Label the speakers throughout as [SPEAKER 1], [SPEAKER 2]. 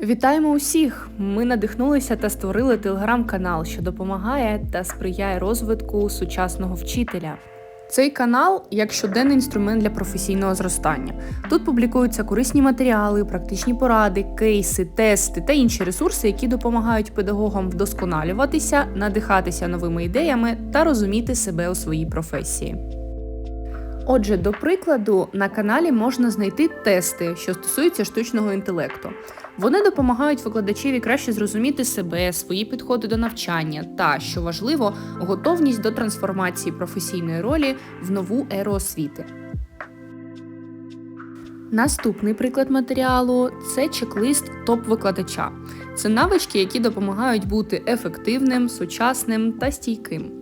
[SPEAKER 1] Вітаємо усіх! Ми надихнулися та створили телеграм-канал, що допомагає та сприяє розвитку сучасного вчителя. Цей канал як щоденний інструмент для професійного зростання. Тут публікуються корисні матеріали, практичні поради, кейси, тести та інші ресурси, які допомагають педагогам вдосконалюватися, надихатися новими ідеями та розуміти себе у своїй професії. Отже, до прикладу, на каналі можна знайти тести, що стосуються штучного інтелекту. Вони допомагають викладачеві краще зрозуміти себе, свої підходи до навчання та, що важливо, готовність до трансформації професійної ролі в нову еру освіти. Наступний приклад матеріалу це чек-лист топ-викладача. Це навички, які допомагають бути ефективним, сучасним та стійким.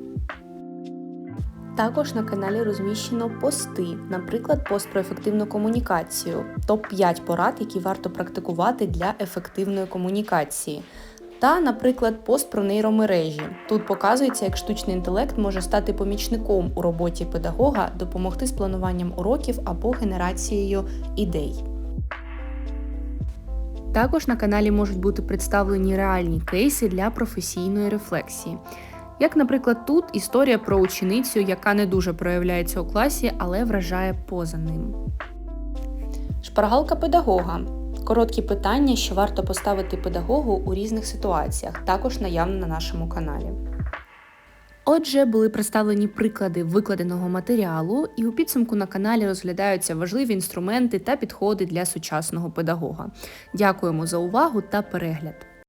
[SPEAKER 1] Також на каналі розміщено пости, наприклад, пост про ефективну комунікацію, топ-5 порад, які варто практикувати для ефективної комунікації. Та, наприклад, пост про нейромережі. Тут показується, як штучний інтелект може стати помічником у роботі педагога, допомогти з плануванням уроків або генерацією ідей. Також на каналі можуть бути представлені реальні кейси для професійної рефлексії. Як, наприклад, тут історія про ученицю, яка не дуже проявляється у класі, але вражає поза ним. Шпаргалка педагога. Короткі питання, що варто поставити педагогу у різних ситуаціях, також наявно на нашому каналі. Отже, були представлені приклади викладеного матеріалу, і у підсумку на каналі розглядаються важливі інструменти та підходи для сучасного педагога. Дякуємо за увагу та перегляд!